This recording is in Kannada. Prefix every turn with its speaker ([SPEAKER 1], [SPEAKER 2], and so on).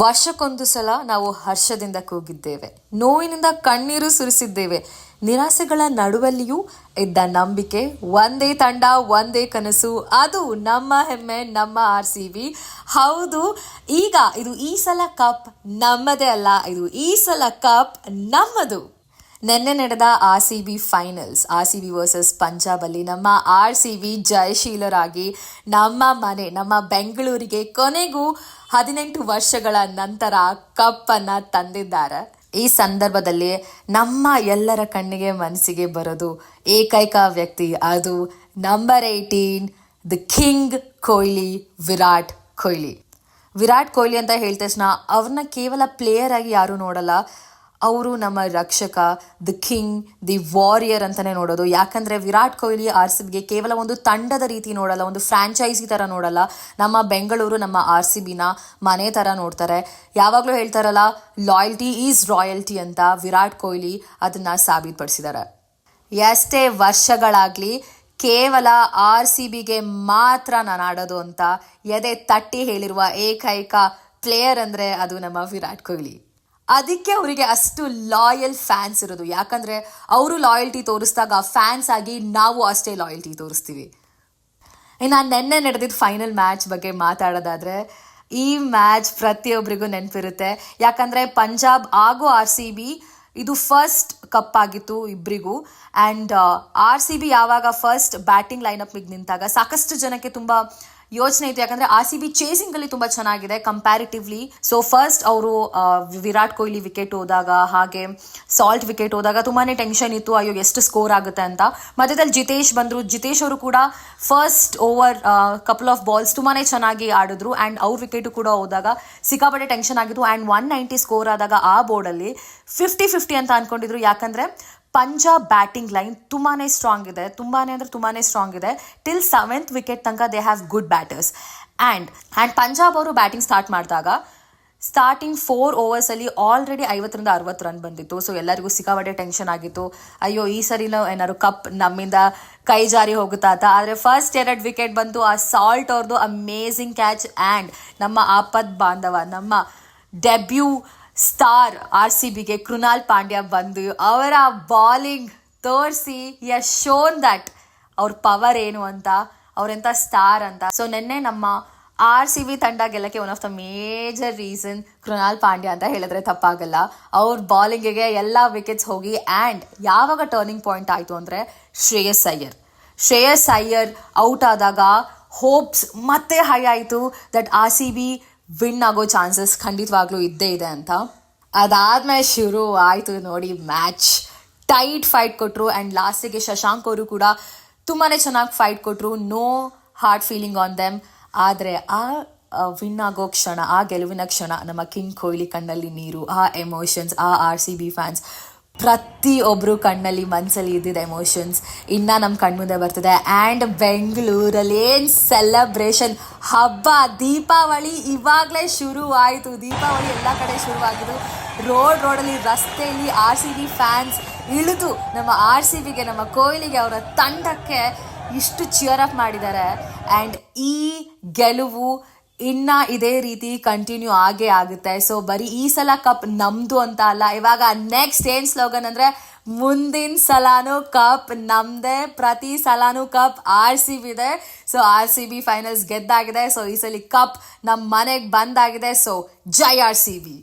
[SPEAKER 1] ವರ್ಷಕ್ಕೊಂದು ಸಲ ನಾವು ಹರ್ಷದಿಂದ ಕೂಗಿದ್ದೇವೆ. ನೋವಿನಿಂದ ಕಣ್ಣೀರು ಸುರಿಸಿದ್ದೇವೆ. ನಿರಾಸೆಗಳ ನಡುವಲ್ಲಿಯೂ ಇದ್ದ ನಂಬಿಕೆ, ಒಂದೇ ತಂಡ, ಒಂದೇ ಕನಸು, ಅದು ನಮ್ಮ ಹೆಮ್ಮೆ, ನಮ್ಮ ಆರ್ ಸಿ ಬಿ ಹೌದು, ಈಗ ಇದು ಈ ಸಲ ಕಪ್ ನಮ್ಮದೇ ಅಲ್ಲ, ಇದು ಈ ಸಲ ಕಪ್ ನಮ್ಮದು. ನಿನ್ನೆ ನಡೆದ R C B finals, R C B versus ಪಂಜಾಬಲ್ಲಿ ನಮ್ಮ ಆರ್ ಸಿ ಬಿ ಜಯಶೀಲರಾಗಿ ನಮ್ಮ ಮನೆ, ನಮ್ಮ ಬೆಂಗಳೂರಿಗೆ ಕೊನೆಗೂ ಹದಿನೆಂಟು ವರ್ಷಗಳ ನಂತರ ಕಪ್ಪನ್ನು ತಂದಿದ್ದಾರೆ. ಈ ಸಂದರ್ಭದಲ್ಲಿ ನಮ್ಮ ಎಲ್ಲರ ಕಣ್ಣಿಗೆ ಮನಸ್ಸಿಗೆ ಬರೋದು ಏಕೈಕ ವ್ಯಕ್ತಿ ಅದು number eighteen the king Kohli, Virat Kohli. Virat Kohli ಅಂತ ಹೇಳಿದ ತಕ್ಷಣ ಅವ್ರನ್ನ ಕೇವಲ ಪ್ಲೇಯರ್ ಆಗಿ ಯಾರು ನೋಡಲ್ಲ ಅವರು ನಮ್ಮ ರಕ್ಷಕ ದಿ ಕಿಂಗ್ ದಿ ವಾರಿಯರ್ ಅಂತಲೇ ನೋಡೋದು. ಯಾಕಂದರೆ ವಿರಾಟ್ ಕೊಹ್ಲಿ, ಆರ್ ಸಿ ಬಿಗೆ ಕೇವಲ ಒಂದು ತಂಡದ ರೀತಿ ನೋಡಲ್ಲ, ಒಂದು ಫ್ರ್ಯಾಂಚೈಸಿ ಥರ ನೋಡಲ್ಲ. ನಮ್ಮ ಬೆಂಗಳೂರು, ನಮ್ಮ ಆರ್ ಸಿ ಬಿನ ಮನೆ ಥರ ನೋಡ್ತಾರೆ. ಯಾವಾಗಲೂ ಹೇಳ್ತಾರಲ್ಲ ಲಾಯಲ್ಟಿ ಈಸ್ ರಾಯಲ್ಟಿ ಅಂತ ವಿರಾಟ್ ಕೊಹ್ಲಿ ಅದನ್ನು ಸಾಬೀತುಪಡಿಸಿದ್ದಾರೆ. ಎಷ್ಟೇ ವರ್ಷಗಳಾಗಲಿ ಕೇವಲ ಆರ್ ಸಿ ಬಿಗೆ ಮಾತ್ರ ನಾನು ಆಡೋದು ಅಂತ ಎದೆ ತಟ್ಟಿ ಹೇಳಿರುವ ಏಕೈಕ ಪ್ಲೇಯರ್ ಅಂದರೆ ಅದು ನಮ್ಮ ವಿರಾಟ್ ಕೊಹ್ಲಿ. ಅದಕ್ಕೆ ಅವರಿಗೆ ಅಷ್ಟು ಲಾಯಲ್ ಫ್ಯಾನ್ಸ್ ಇರೋದು. ಯಾಕಂದರೆ ಅವರು ಲಾಯಲ್ಟಿ ತೋರಿಸಿದಾಗ ಫ್ಯಾನ್ಸ್ ಆಗಿ ನಾವು ಅಷ್ಟೇ ಲಾಯಲ್ಟಿ ತೋರಿಸ್ತೀವಿ. ಇನ್ನು ನೆನ್ನೆ ನಡೆದಿದ್ದ ಫೈನಲ್ ಮ್ಯಾಚ್ ಬಗ್ಗೆ ಮಾತಾಡೋದಾದರೆ, ಈ ಮ್ಯಾಚ್ ಪ್ರತಿಯೊಬ್ಬರಿಗೂ ನೆನಪಿರುತ್ತೆ. ಯಾಕಂದರೆ ಪಂಜಾಬ್ ಹಾಗೂ ಆರ್ ಸಿ ಬಿ ಇದು ಫಸ್ಟ್ ಕಪ್ ಆಗಿತ್ತು ಇಬ್ಬರಿಗೂ ಆ್ಯಂಡ್ ಆರ್ ಸಿ ಬಿ ಯಾವಾಗ ಫಸ್ಟ್ ಬ್ಯಾಟಿಂಗ್ ಲೈನಪ್ಗೆ ನಿಂತಾಗ ಸಾಕಷ್ಟು ಜನಕ್ಕೆ ತುಂಬ ಯೋಚನೆ ಇತ್ತು ಯಾಕಂದರೆ ಆರ್ ಸಿ ಬಿ ಚೇಸಿಂಗಲ್ಲಿ ತುಂಬ ಚೆನ್ನಾಗಿದೆ ಕಂಪ್ಯಾರಿಟಿವ್ಲಿ ಸೊ ಫಸ್ಟ್ ಅವರು ವಿರಾಟ್ ಕೊಹ್ಲಿ ವಿಕೆಟ್ ಹೋದಾಗ, ಹಾಗೆ ಸಾಲ್ಟ್ ವಿಕೆಟ್ ಹೋದಾಗ ತುಂಬಾ ಟೆನ್ಷನ್ ಇತ್ತು. ಅಯ್ಯೋ, ಎಷ್ಟು ಸ್ಕೋರ್ ಆಗುತ್ತೆ ಅಂತ. ಮಧ್ಯದಲ್ಲಿ ಜಿತೇಶ್ ಬಂದರು. ಜಿತೇಶ್ ಅವರು ಕೂಡ first over couple of balls ತುಂಬಾ ಚೆನ್ನಾಗಿ ಆಡಿದ್ರು. ಆ್ಯಂಡ್ ಅವ್ರ ವಿಕೆಟು ಕೂಡ ಹೋದಾಗ ಸಿಕ್ಕಾಪಟ್ಟೆ ಟೆನ್ಷನ್ ಆಗಿತ್ತು. ಆ್ಯಂಡ್ ಒನ್ ನೈಂಟಿ ಸ್ಕೋರ್ ಆದಾಗ ಆ ಬೋರ್ಡಲ್ಲಿ ಫಿಫ್ಟಿ ಫಿಫ್ಟಿ ಅಂತ ಅಂದ್ಕೊಂಡಿದ್ರು ಯಾಕಂದರೆ ಪಂಜಾಬ್ ಬ್ಯಾಟಿಂಗ್ ಲೈನ್ ತುಂಬಾ ಸ್ಟ್ರಾಂಗ್ ಇದೆ. ತುಂಬಾ ಅಂದರೆ ತುಂಬಾ ಸ್ಟ್ರಾಂಗ್ ಇದೆ. ಟಿಲ್ ಸೆವೆಂತ್ ವಿಕೆಟ್ ತನಕ they have good batters and and Punjab ಅವರು ಬ್ಯಾಟಿಂಗ್ ಸ್ಟಾರ್ಟ್ ಮಾಡಿದಾಗ ಸ್ಟಾರ್ಟಿಂಗ್ ಫೋರ್ ಓವರ್ಸಲ್ಲಿ ಆಲ್ರೆಡಿ ಐವತ್ತರಿಂದ ಅರವತ್ತು ರನ್ ಬಂದಿತ್ತು. ಸೊ ಎಲ್ಲರಿಗೂ ಸಿಕ್ಕಾಪಟ್ಟೆ ಟೆನ್ಷನ್ ಆಗಿತ್ತು. ಅಯ್ಯೋ, ಈ ಸರಿನೂ ಏನಾದ್ರು ಕಪ್ ನಮ್ಮಿಂದ ಕೈ ಜಾರಿ ಹೋಗುತ್ತಾ ಅಂತ. ಆದರೆ ಫಸ್ಟ್ ಎರಡು ವಿಕೆಟ್ ಬಂತು ಆ ಸಾಲ್ಟ್ ಅವ್ರದ್ದು ಅಮೇಝಿಂಗ್ ಕ್ಯಾಚ್ ಆ್ಯಂಡ್ ನಮ್ಮ ಆಪದ್ ಬಾಂಧವ, ನಮ್ಮ ಡೆಬ್ಯೂ ಸ್ಟಾರ್ ಆರ್ ಸಿ ಬಿಗೆ ಕೃಣಾಲ್ ಪಾಂಡ್ಯ ಬಂದು ಅವರ ಬಾಲಿಂಗ್ ತೋರಿಸಿ ಯ ಶೋನ್ ದಟ್ ಅವ್ರ ಪವರ್ ಏನು ಅಂತ ಅವ್ರೆಂಥ ಸ್ಟಾರ್ ಅಂತ. ಸೊ ನಿನ್ನೆ ನಮ್ಮ ಆರ್ ಸಿ ಬಿ ತಂಡ ಗೆಲ್ಲಕ್ಕೆ one of the major reason Krunal Pandya ಅಂತ ಹೇಳಿದ್ರೆ ತಪ್ಪಾಗಲ್ಲ. ಅವ್ರ ಬಾಲಿಂಗಿಗೆ ಎಲ್ಲ ವಿಕೆಟ್ಸ್ ಹೋಗಿ ಆ್ಯಂಡ್ ಯಾವಾಗ ಟರ್ನಿಂಗ್ ಪಾಯಿಂಟ್ ಆಯಿತು ಅಂದರೆ ಶ್ರೇಯಸ್ ಅಯ್ಯರ್. ಶ್ರೇಯಸ್ ಅಯ್ಯರ್ ಔಟ್ ಆದಾಗ ಹೋಪ್ಸ್ ಮತ್ತೆ ಹೈ ಆಯಿತು that R C B win ಆಗೋ ಚಾನ್ಸಸ್ ಖಂಡಿತವಾಗ್ಲೂ ಇದ್ದೇ ಇದೆ ಅಂತ. ಅದಾದ್ಮೇಲೆ ಶುರು ಆಯಿತು ನೋಡಿ ಮ್ಯಾಚ್ ಟೈಟ್ ಫೈಟ್ ಕೊಟ್ಟರು ಆ್ಯಂಡ್ ಲಾಸ್ಟಿಗೆ ಶಶಾಂಕ್ ಅವರು ಕೂಡ ತುಂಬಾ ಚೆನ್ನಾಗಿ ಫೈಟ್ ಕೊಟ್ಟರು no heart feeling on them ಆದರೆ ಆ ವಿನ್ ಆಗೋ ಕ್ಷಣ, ಆ ಗೆಲುವಿನ ಕ್ಷಣ, ನಮ್ಮ ಕಿಂಗ್ ಕೊಹ್ಲಿ ಕಣ್ಣಲ್ಲಿ ನೀರು, ಆ ಎಮೋಷನ್ಸ್ ಆ ಆರ್ ಸಿ ಬಿ ಫ್ಯಾನ್ಸ್ ಪ್ರತಿಯೊಬ್ಬರು ಕಣ್ಣಲ್ಲಿ ಮನಸ್ಸಲ್ಲಿ ಇದ್ದಿದ್ದ ಎಮೋಷನ್ಸ್ ಇನ್ನೂ ನಮ್ಮ ಕಣ್ಮುಂದೆ ಬರ್ತಿದೆ. ಆ್ಯಂಡ್ ಬೆಂಗಳೂರಲ್ಲಿ ಏನು ಸೆಲೆಬ್ರೇಷನ್ ಹಬ್ಬ, ದೀಪಾವಳಿ ಇವಾಗಲೇ ಶುರುವಾಯಿತು. ದೀಪಾವಳಿ ಎಲ್ಲ ಕಡೆ ಶುರುವಾಗಿದ್ದು. ರೋಡ್ ರೋಡಲ್ಲಿ ರಸ್ತೆಯಲ್ಲಿ ಆರ್ ಸಿ ಬಿ ಫ್ಯಾನ್ಸ್ ಇಳಿದು ನಮ್ಮ ಆರ್ ಸಿ ಬಿಗೆ ನಮ್ಮ ಕೊಹ್ಲಿಗೆ ಅವರ ತಂಡಕ್ಕೆ ಇಷ್ಟು ಚಿಯರ್ ಅಪ್ ಮಾಡಿದ್ದಾರೆ. ಆ್ಯಂಡ್ ಈ ಗೆಲುವು ಇನ್ನ ಇದೇ ರೀತಿ ಕಂಟಿನ್ಯೂ ಆಗೇ ಆಗುತ್ತೆ. ಸೊ ಬರೀ ಈ ಸಲ ಕಪ್ ನಮ್ದು ಅಂತ ಅಲ್ಲ, ಇವಾಗ ನೆಕ್ಸ್ಟ್ ಏನ್ ಸ್ಲೋಗನ್ ಅಂದ್ರೆ ಮುಂದಿನ ಸಲಾನು ಕಪ್ ನಮ್ದೇ, ಪ್ರತಿ ಸಲಾನು ಕಪ್ ಆರ್ ಸಿ ಬಿ ಇದೆ so R C B finals ಗೆದ್ದಾಗಿದೆ. So ಈ ಸಲ ಕಪ್ ನಮ್ಮ ಮನೆಗೆ ಬಂದಾಗಿದೆ. ಸೊ ಜೈ ಆರ್ ಸಿ ಬಿ